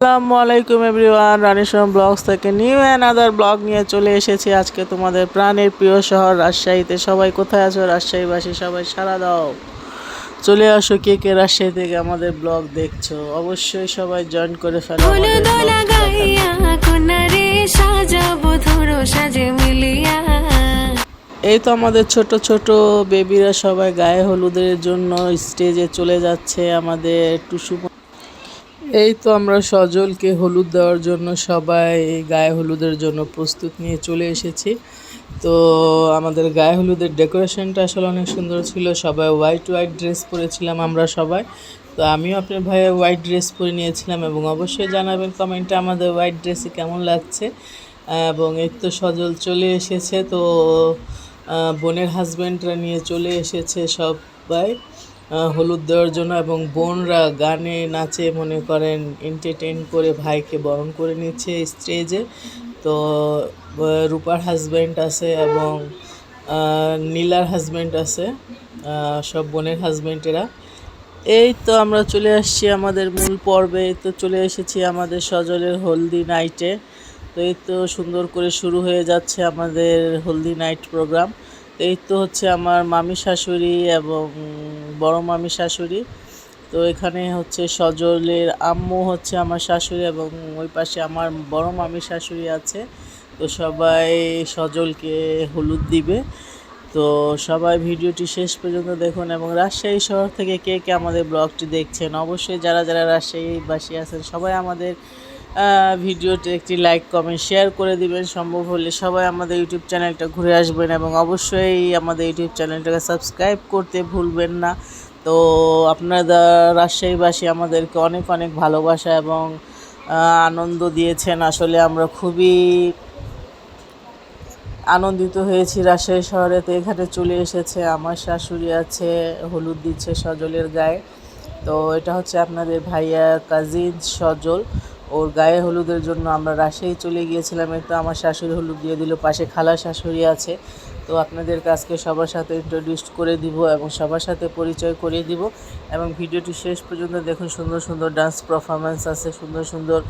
আসসালামু আলাইকুম everyone Ranishwaram vlogs থেকে নিউ অ্যানাদার ব্লগ নিয়ে চলে এসেছি আজকে তোমাদের প্রাণের প্রিয় শহর রাজশাহীতে। সবাই কোথায় আছো? রাজশাহীবাসী সবাই সারা দাও। চলে আসো কে কে রাজশাহী থেকে আমাদের ব্লগ দেখছ? অবশ্যই সবাই জয়েন করে ফেলো এই তো আমাদের ছোট ছোট বেবিরা সবাই গায়ে হলুদের জন্য স্টেজে চলে যাচ্ছে আমাদের টুসু এই তো আমরা সজলকে হলুদ দেওয়ার জন্য সবাই গায়ে হলুদের জন্য প্রস্তুত নিয়ে চলে এসেছি। তো আমাদের গায়ে হলুদের ডেকোরেশনটা আসলে অনেক সুন্দর ছিল। সবাই হোয়াইট হোয়াইট ড্রেস পরেছিলাম আমরা সবাই। তো আমিও আপনার ভাইয়ের হোয়াইট ড্রেস পরে নিয়েছিলাম এবং অবশ্যই জানাবেন কমেন্টে আমাদের হোয়াইট ড্রেসে কেমন লাগছে। এবং এই তো সজল চলে এসেছে। তো বোনের হাজব্যান্ডরা নিয়ে চলে এসেছে সবাই। হলুদ দেওয়ার জন্য এবং বোনরা গানে নাচে মনে করেন এন্টারটেন করে ভাইকে বরণ করে নিচ্ছে স্টেজে তো রূপার হাজব্যান্ড আছে এবং নীলার হাজব্যান্ড আছে সব বোনের হাজব্যান্ডেরা এই তো আমরা চলে আসছি আমাদের মূল পর্বে তো চলে এসেছি আমাদের সজলের হলদি নাইটে তো এই তো সুন্দর করে শুরু হয়ে যাচ্ছে আমাদের হলদি নাইট প্রোগ্রাম এই তো হচ্ছে আমার মামি শাশুড়ি এবং বড় মামি শাশুড়ি। তো এখানে হচ্ছে সজলের আম্মু হচ্ছে আমার শাশুড়ি এবং ওই পাশে আমার বড় মামি শাশুড়ি আছে। তো সবাই সজলকে হলুদ দিবে। তো সবাই ভিডিওটি শেষ পর্যন্ত দেখুন এবং রাজশাহী শহর থেকে কে কে আমাদের ব্লগটি দেখছেন, অবশ্যই যারা যারা রাজশাহীবাসী আছেন সবাই আমাদের ভিডিওটি একটি লাইক কমেন্ট শেয়ার করে দিবেন। সম্ভব হলে সবাই আমাদের ইউটিউব চ্যানেলটা ঘুরে আসবেন এবং অবশ্যই আমাদের ইউটিউব চ্যানেলটাকে সাবস্ক্রাইব করতে ভুলবেন না। তো আপনারা রাজশাহীবাসী আমাদেরকে অনেক অনেক ভালোবাসা এবং আনন্দ দিয়েছেন। আসলে আমরা খুবই আনন্দিত হয়েছি রাজশাহী শহরে। তো এখানে চলে এসেছে আমার শাশুড়ি আছে, হলুদ দিচ্ছে সজলের গায়ে। তো এটা হচ্ছে আপনাদের ভাইয়া কাজিন সজল। ওর গায়ে হলুদের জন্য আমরা রাজশাহী চলে গিয়েছিলাম। তো আমার শাশুড়ি হলুদ দিয়ে দিল, পাশে খালা শাশুড়ি আছে। তো আপনাদের কাছকে সবার সাথে ইন্ট্রোডিউস করে দিব এবং সবার সাথে পরিচয় করিয়ে দিব। এবং ভিডিওটি শেষ পর্যন্ত দেখুন, সুন্দর সুন্দর ডান্স পারফরমেন্স আছে, সুন্দর সুন্দর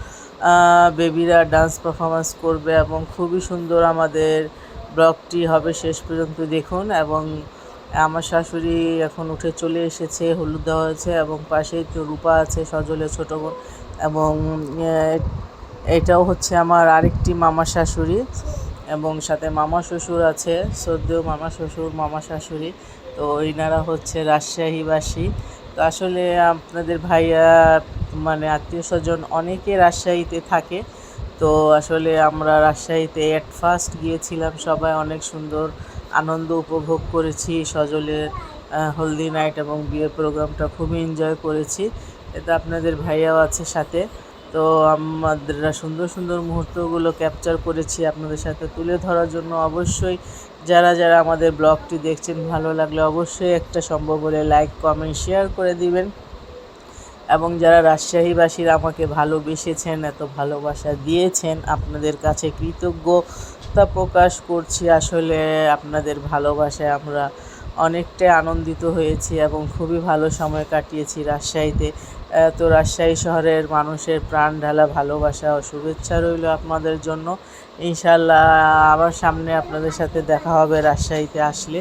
বেবিরা ডান্স পারফরমেন্স করবে এবং খুবই সুন্দর আমাদের ব্লগটি হবে শেষ পর্যন্ত দেখুন এবং আমার শাশুড়ি এখন উঠে চলে এসেছে, হলুদ দেওয়া হয়েছে এবং পাশেই তো রূপা আছে, সজলের ছোটো বোন এবং এটাও হচ্ছে আমার আরেকটি মামা শাশুড়ি এবং সাথে মামা শ্বশুর আছে, শ্রদ্ধেয় মামা শ্বশুর, মামা শাশুড়ি, তো ইনারা হচ্ছে রাজশাহীবাসী। তো আসলে আপনাদের ভাইয়া মানে আত্মীয় স্বজন অনেকে রাজশাহীতে থাকে। তো আসলে আমরা রাজশাহীতে অ্যাট ফার্স্ট গিয়েছিলাম, সবাই অনেক সুন্দর আনন্দ উপভোগ করেছি, সজলের হলদি নাইট এবং বিয়ে প্রোগ্রামটা খুবই এনজয় করেছি। এতে আপনাদের ভাইয়াও আছে সাথে। তো আমাদের সুন্দর সুন্দর মুহূর্তগুলো ক্যাপচার করেছি আপনাদের সাথে তুলে ধরার জন্য। অবশ্যই যারা যারা আমাদের ব্লগটি দেখছেন, ভালো লাগলে অবশ্যই একটা সম্ভব হলে লাইক কমেন্ট শেয়ার করে দিবেন। এবং যারা রাজশাহীবাসীরা আমাকে ভালোবেসেছেন, এত ভালোবাসা দিয়েছেন, আপনাদের কাছে কৃতজ্ঞতা প্রকাশ করছি। আসলে আপনাদের ভালোবাসায় আমরা অনেকটাই আনন্দিত হয়েছি এবং খুবই ভালো সময় কাটিয়েছি রাজশাহীতে। তো রাজশাহী শহরের মানুষের প্রাণ ঢালা ভালোবাসা ও শুভেচ্ছা রইল আপনাদের জন্য। ইনশাল্লাহ আবার সামনে আপনাদের সাথে দেখা হবে রাজশাহীতে আসলে।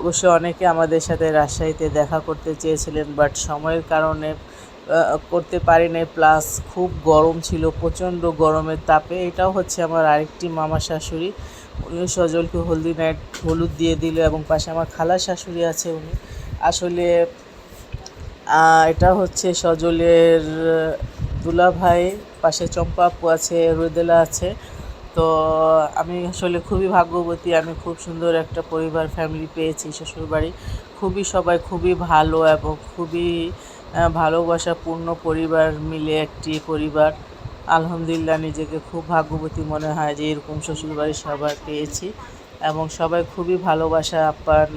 অবশ্য অনেকে আমাদের সাথে রাজশাহীতে দেখা করতে চেয়েছিলেন, বাট সময়ের কারণে করতে পারি নাই প্লাস খুব গরম ছিল, প্রচণ্ড গরমের তাপে। এটাও হচ্ছে আমার আরেকটি মামা শাশুড়ি। উনিও সজলকে হলদি নাইট হলুদ দিয়ে দিল এবং পাশে আমার খালা শাশুড়ি আছে উনি। আসলে এটা হচ্ছে সজলের দুলা ভাই পাশে চম্পা আপু আছে, রোদেলা আছে। তো আমি আসলে খুবই ভাগ্যবতী, আমি খুব সুন্দর একটা পরিবার ফ্যামিলি পেয়েছি, শ্বশুরবাড়ি। খুবই সবাই খুবই ভালো এবং খুবই ভালোবাসাপূর্ণ পরিবার মিলে একটি পরিবার। আলহামদুলিল্লাহ নিজেকে খুব ভাগ্যবতী মনে হয় যে এরকম শ্বশুরবাড়ি সবার পেয়েছি এবং সবাই খুবই ভালোবাসা আপ্যায়ন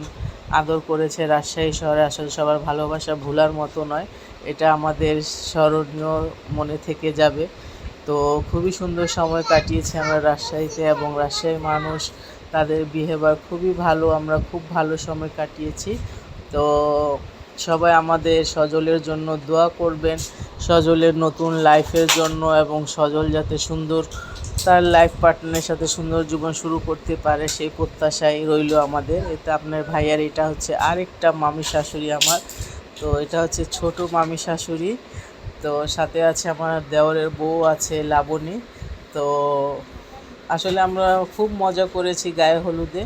আদর করেছে রাজশাহী শহরে। আসলে সবার ভালোবাসা ভোলার মতো নয়, এটা আমাদের স্মরণীয় মনে থেকে যাবে। তো খুবই সুন্দর সময় কাটিয়েছি আমরা রাজশাহীতে এবং রাজশাহীর মানুষ, তাদের বিহেভিয়ার খুবই ভালো, আমরা খুব ভালো সময় কাটিয়েছি। তো সবাই আমাদের সজলের জন্য দোয়া করবেন, সজলের নতুন লাইফের জন্য এবং সজল যাতে সুন্দর তার লাইফ পার্টনারের সাথে সুন্দর জীবন শুরু করতে পারে সেই প্রত্যাশাই রইল আমাদের। এতে আপনার ভাইয়ার এটা হচ্ছে আরেকটা মামি শাশুড়ি আমার। তো এটা হচ্ছে ছোট মামি শাশুড়ি। তো সাথে আছে আমার দেওরের বউ আছে লাবণী। তো আসলে আমরা খুব মজা করেছি গায়ে হলুদে।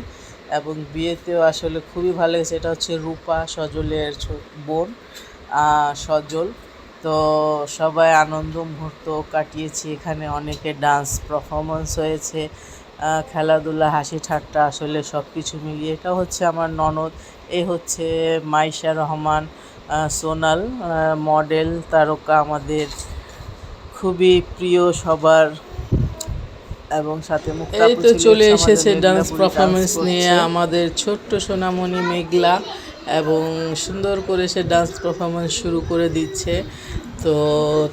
এবং বিয়েতেও আসলে খুবই ভালো লেগেছে। এটা হচ্ছে রূপা সজলের বোন সজল। তো সবাই আনন্দ মুহূর্ত কাটিয়েছি এখানে, অনেকে ডান্স পারফরমেন্স হয়েছে খেলাধুলা, হাসি ঠাট্টা, আসলে সব কিছু মিলিয়ে। এটা হচ্ছে আমার ননদ এই হচ্ছে মাইশা রহমান সোনাল মডেল তারকা আমাদের। খুবই প্রিয় সবার এবং সাথে এই তো চলে এসেছে ডান্স পারফরমেন্স নিয়ে আমাদের ছোট্ট সোনামণি মেঘলা এবং সুন্দর করে সে ডান্স পারফরমেন্স শুরু করে দিচ্ছে। তো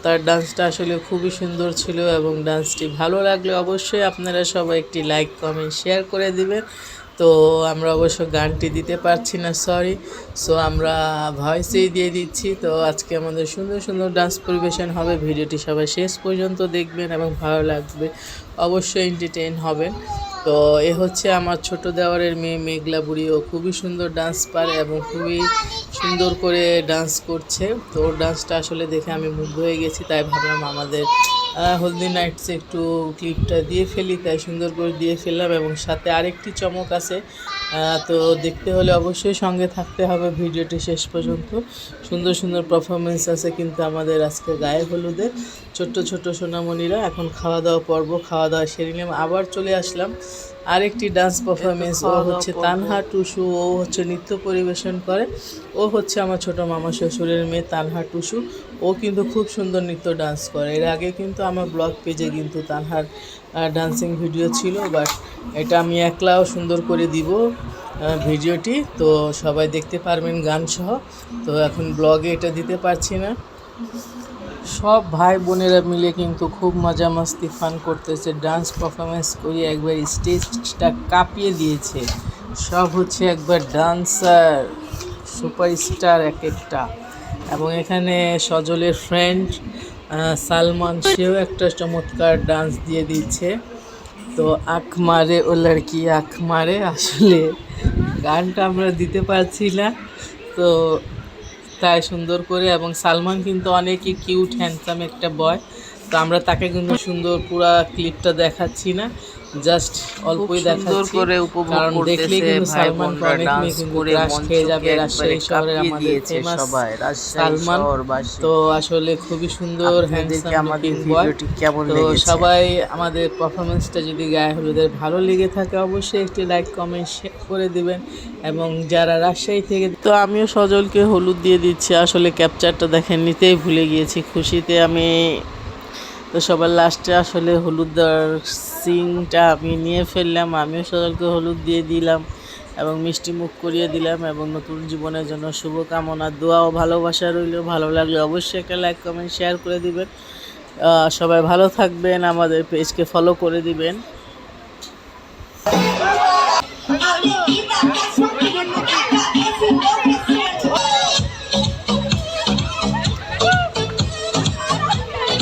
তার ডান্সটা আসলে খুবই সুন্দর ছিল এবং ডান্সটি ভালো লাগলে অবশ্যই আপনারা সবাই একটি লাইক কমেন্ট শেয়ার করে দিবেন। তো আমরা অবশ্য গানটি দিতে পারছি না সরি সো আমরা ভয়েসেই দিয়ে দিচ্ছি। তো আজকে আমাদের সুন্দর সুন্দর ডান্স পরিবেশন হবে। ভিডিওটি সবাই শেষ পর্যন্ত দেখবেন এবং ভালো লাগবে। অবশ্যই এন্টারটেইন হবেন। তো এ হচ্ছে আমার ছোট দেওয়ারের মেয়ে মেঘলা বুড়ি। ও খুবই সুন্দর ডান্স পারে এবং খুবই সুন্দর করে ডান্স করছে। তো ডান্সটা আসলে দেখে আমি মুগ্ধ হয়ে গেছি, তাই ভাবলাম আমাদের হলদি নাইটস একটু ক্লিপটা দিয়ে ফেলি, তাই সুন্দর করে দিয়ে ফেললাম এবং সাথে আরেকটি চমক আছে। তো দেখতে হলে অবশ্যই সঙ্গে থাকতে হবে ভিডিওটি শেষ পর্যন্ত। সুন্দর সুন্দর পারফরমেন্স আছে কিন্তু আমাদের আজকে গায়ে হলুদের। ছোট্ট ছোট্ট সোনামণিরা এখন খাওয়া দাওয়া পর্ব, খাওয়া দাওয়া সেরে নিলাম। আবার চলে আসলাম আরেকটি ডান্স পারফরমেন্স ও হচ্ছে তানহা টুসু ও হচ্ছে নৃত্য পরিবেশন করে। ও হচ্ছে আমার ছোট মামা শ্বশুরের মেয়ে তানহা টুসু। ও কিন্তু খুব সুন্দর নৃত্য ডান্স করে। এর আগে কিন্তু আমার ব্লগ পেজে কিন্তু তানহার ডান্সিং ভিডিও ছিল বাট এটা আমি একলাও সুন্দর করে দিব ভিডিওটি। তো সবাই দেখতে পারবেন গান সহ। তো এখন ব্লগে এটা দিতে পারছি না। সব ভাই বোনেরা মিলে কিন্তু খুব মজা মাস্তি ফান করতেছে। ডান্স পারফরমেন্স করে একবার স্টেজটা কাঁপিয়ে দিয়েছে। সব হচ্ছে একবার ডান্সার সুপারস্টার এক একটা এবং এখানে সজলের ফ্রেন্ড সালমান, সেও একটা চমৎকার ডান্স দিয়ে দিচ্ছে। তো আখ মারে ও লড়কি, আখ মারে। আসলে গানটা আমরা দিতে পারছি না। তো তাই সুন্দর করে এবং সালমান কিন্তু অনেকই কিউট হ্যান্ডসাম একটা বয় তো আমরা তাকে কিন্তু সুন্দর পুরা ক্লিপটা দেখাচ্ছি না। জাস্ট অল্পই দেখাচ্ছি। করে কারণ করতেছে কিন্তু ভাই সালমানকে অনেক মেয়ে কিন্তু ক্রাশ খেয়ে যাবে রাজশাহী শহরের আমাদের ফেমাস সবাই সালমান। তো আসলে খুবই সুন্দর হ্যান্ডসাম লুকিং বয় তো সবাই আমাদের পারফরমেন্সটা যদি গায়ে হলুদের ভালো লেগে থাকে অবশ্যই একটি লাইক কমেন্ট শেয়ার করে দিবেন। এবং যারা রাজশাহী থেকে তো আমিও সজলকে হলুদ দিয়ে দিচ্ছি। আসলে ক্যাপচারটা দেখেন নিতেই ভুলে গিয়েছি খুশিতে। আমি তো সবার লাস্টে আসলে হলুদ সিনটা আমি নিয়ে ফেললাম, আমিও সজলকে হলুদ দিয়ে দিলাম এবং মিষ্টি মুখ করিয়ে দিলাম এবং নতুন জীবনের জন্য শুভকামনা, দোয়া ও ভালোবাসা রইল। ভালো লাগলে অবশ্যই একটা লাইক কমেন্ট শেয়ার করে দিবেন। সবাই ভালো থাকবেন, আমাদের পেজকে ফলো করে দিবেন।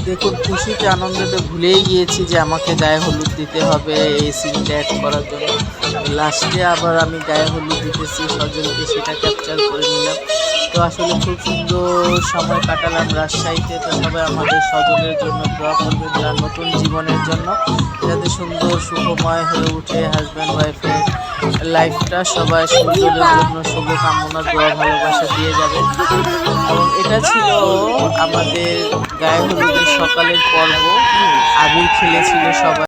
দেখুন, খুশিতে, আনন্দতে ভুলেই গিয়েছি যে আমাকে গায়ে হলুদ দিতে হবে, এই সিনটা অ্যাড করার জন্য। লাস্টে আবার আমি গায়ে হলুদ দিতেছি সজলকে সেটা ক্যাপচার করে নিলাম। তো আসলে খুব সুন্দর সময় কাটালাম রাজশাহীতে। তো সবাই আমাদের সজলের জন্য দোয়া করবেন নতুন জীবনের জন্য, যাতে সুন্দর, সুখময় হয়ে উঠে হাজব্যান্ড ওয়াইফের লাইফটা সবাই সুন্দরের জন্য শুভকামনা দোয়া ভালোবাসা দিয়ে যাবে। এবং এটা ছিল আমাদের গায়ে হলুদের সকালের পর্ব। আবির খেলেছিল সবাই।